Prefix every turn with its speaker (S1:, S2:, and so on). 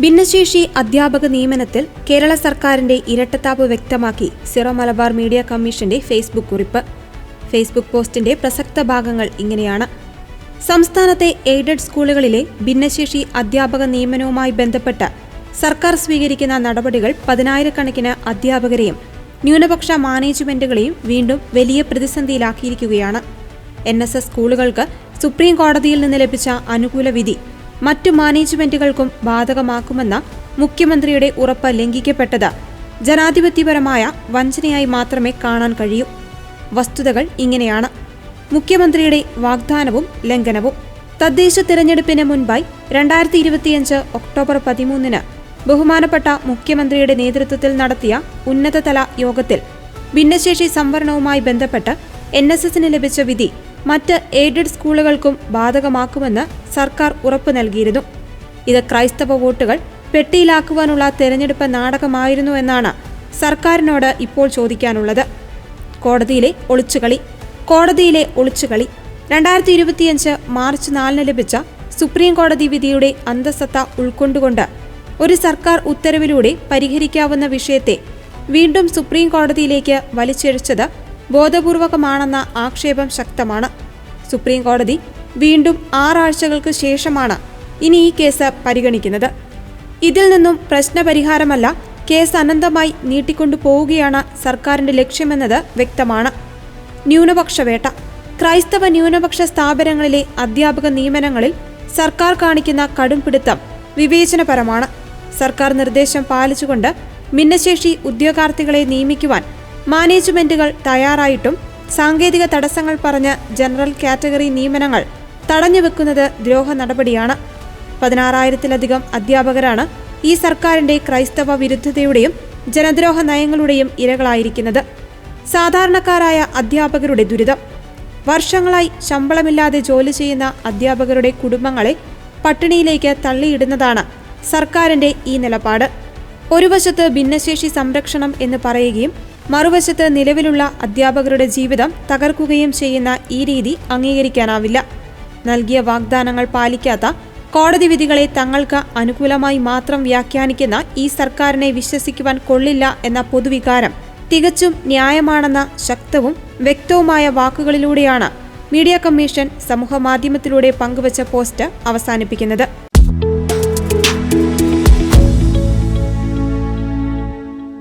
S1: ഭിന്നശേഷി അധ്യാപക നിയമനത്തിൽ കേരള സർക്കാരിന്റെ ഇരട്ടത്താപ്പ് വ്യക്തമാക്കി സിറോ മലബാർ മീഡിയ കമ്മീഷന്റെ ഫേസ്ബുക്ക് കുറിപ്പ്. ഫേസ്ബുക്ക് പോസ്റ്റിന്റെ പ്രസക്ത ഭാഗങ്ങൾ ഇങ്ങനെയാണ്. സംസ്ഥാനത്തെ എയ്ഡഡ് സ്കൂളുകളിലെ ഭിന്നശേഷി അധ്യാപക നിയമനവുമായി ബന്ധപ്പെട്ട് സർക്കാർ സ്വീകരിക്കുന്ന നടപടികൾ പതിനായിരക്കണക്കിന് അധ്യാപകരെയും ന്യൂനപക്ഷ മാനേജ്മെന്റുകളെയും വീണ്ടും വലിയ പ്രതിസന്ധിയിലാക്കിയിരിക്കുകയാണ്. എൻ എസ് എസ് സ്കൂളുകൾക്ക് സുപ്രീം കോടതിയിൽ നിന്ന് ലഭിച്ച അനുകൂല വിധി മറ്റു മാനേജ്മെന്റുകൾക്കും ബാധകമാക്കുമെന്ന മുഖ്യമന്ത്രിയുടെ ഉറപ്പ് ലംഘിക്കപ്പെട്ടത് ജനാധിപത്യപരമായ വഞ്ചനയായി മാത്രമേ കാണാൻ കഴിയൂ. വസ്തുതകൾ ഇങ്ങനെയാണ്. മുഖ്യമന്ത്രിയുടെ വാഗ്ദാനവും ലംഘനവും. തദ്ദേശ തിരഞ്ഞെടുപ്പിന് മുൻപായി രണ്ടായിരത്തി ഇരുപത്തിയഞ്ച് ഒക്ടോബർ പതിമൂന്നിന് ബഹുമാനപ്പെട്ട മുഖ്യമന്ത്രിയുടെ നേതൃത്വത്തിൽ നടത്തിയ ഉന്നതതല യോഗത്തിൽ ഭിന്നശേഷി സംവരണവുമായി ബന്ധപ്പെട്ട് എൻ ലഭിച്ച വിധി മറ്റ് എയ്ഡഡ് സ്കൂളുകൾക്കും ബാധകമാക്കുമെന്ന് സർക്കാർ ഉറപ്പു നൽകിയിരുന്നു. ഇത് ക്രൈസ്തവ വോട്ടുകൾ പെട്ടിയിലാക്കുവാനുള്ള തെരഞ്ഞെടുപ്പ് നാടകമായിരുന്നു എന്നാണ് സർക്കാരിനോട് ഇപ്പോൾ ചോദിക്കാനുള്ളത്. കോടതിയിലെ ഒളിച്ചുകളി കോടതിയിലെ ഒളിച്ചുകളി. രണ്ടായിരത്തി ഇരുപത്തിയഞ്ച് മാർച്ച് നാലിന് ലഭിച്ച സുപ്രീം കോടതി വിധിയുടെ അന്തസത്ത ഉൾക്കൊണ്ടുകൊണ്ട് ഒരു സർക്കാർ ഉത്തരവിലൂടെ പരിഹരിക്കാവുന്ന വിഷയത്തെ വീണ്ടും സുപ്രീം കോടതിയിലേക്ക് വലിച്ചിഴച്ചത് ബോധപൂർവകമാണെന്ന ആക്ഷേപം ശക്തമാണ്. സുപ്രീം കോടതി വീണ്ടും ആറാഴ്ചകൾക്ക് ശേഷമാണ് ഇനി ഈ കേസ് പരിഗണിക്കുന്നത്. ഇതിൽ നിന്നും പ്രശ്നപരിഹാരമല്ല കേസ് അനന്തമായി നീട്ടിക്കൊണ്ടു പോവുകയാണ് സർക്കാരിന്റെ ലക്ഷ്യമെന്നത് വ്യക്തമാണ്. ന്യൂനപക്ഷ വേട്ട. ക്രൈസ്തവ ന്യൂനപക്ഷ സ്ഥാപനങ്ങളിലെ അധ്യാപക നിയമനങ്ങളിൽ സർക്കാർ കാണിക്കുന്ന കടുംപിടുത്തം വിവേചനപരമാണ്. സർക്കാർ നിർദ്ദേശം പാലിച്ചുകൊണ്ട് ഭിന്നശേഷി ഉദ്യോഗാർത്ഥികളെ നിയമിക്കുവാൻ മാനേജ്മെന്റുകൾ തയ്യാറായിട്ടും സാങ്കേതിക തടസ്സങ്ങൾ പറഞ്ഞ് ജനറൽ കാറ്റഗറി നിയമനങ്ങൾ തടഞ്ഞുവെക്കുന്നത് ദ്രോഹ നടപടിയാണ്. പതിനാറായിരത്തിലധികം അധ്യാപകരാണ് ഈ സർക്കാരിന്റെ ക്രൈസ്തവ വിരുദ്ധതയുടെയും ജനദ്രോഹ നയങ്ങളുടെയും ഇരകളായിരിക്കുന്നത്. സാധാരണക്കാരായ അധ്യാപകരുടെ ദുരിതം. വർഷങ്ങളായി ശമ്പളമില്ലാതെ ജോലി ചെയ്യുന്ന അധ്യാപകരുടെ കുടുംബങ്ങളെ പട്ടിണിയിലേക്ക് തള്ളിയിടുന്നതാണ് സർക്കാരിന്റെ ഈ നിലപാട്. ഒരു വശത്ത് ഭിന്നശേഷി സംരക്ഷണം എന്ന് പറയുകയും മറുവശത്ത് നിലവിലുള്ള അധ്യാപകരുടെ ജീവിതം തകർക്കുകയും ചെയ്യുന്ന ഈ രീതി അംഗീകരിക്കാനാവില്ല. നൽകിയ വാഗ്ദാനങ്ങൾ പാലിക്കാത്ത കോടതി വിധികളെ തങ്ങൾക്ക് അനുകൂലമായി മാത്രം വ്യാഖ്യാനിക്കുന്ന ഈ സർക്കാരിനെ വിശ്വസിക്കുവാൻ കൊള്ളില്ല എന്ന പൊതുവികാരം തികച്ചും ന്യായമാണെന്ന ശക്തവും വ്യക്തവുമായ വാക്കുകളിലൂടെയാണ് മീഡിയ കമ്മീഷൻ സമൂഹമാധ്യമത്തിലൂടെ പങ്കുവച്ച പോസ്റ്റ് അവസാനിപ്പിക്കുന്നത്.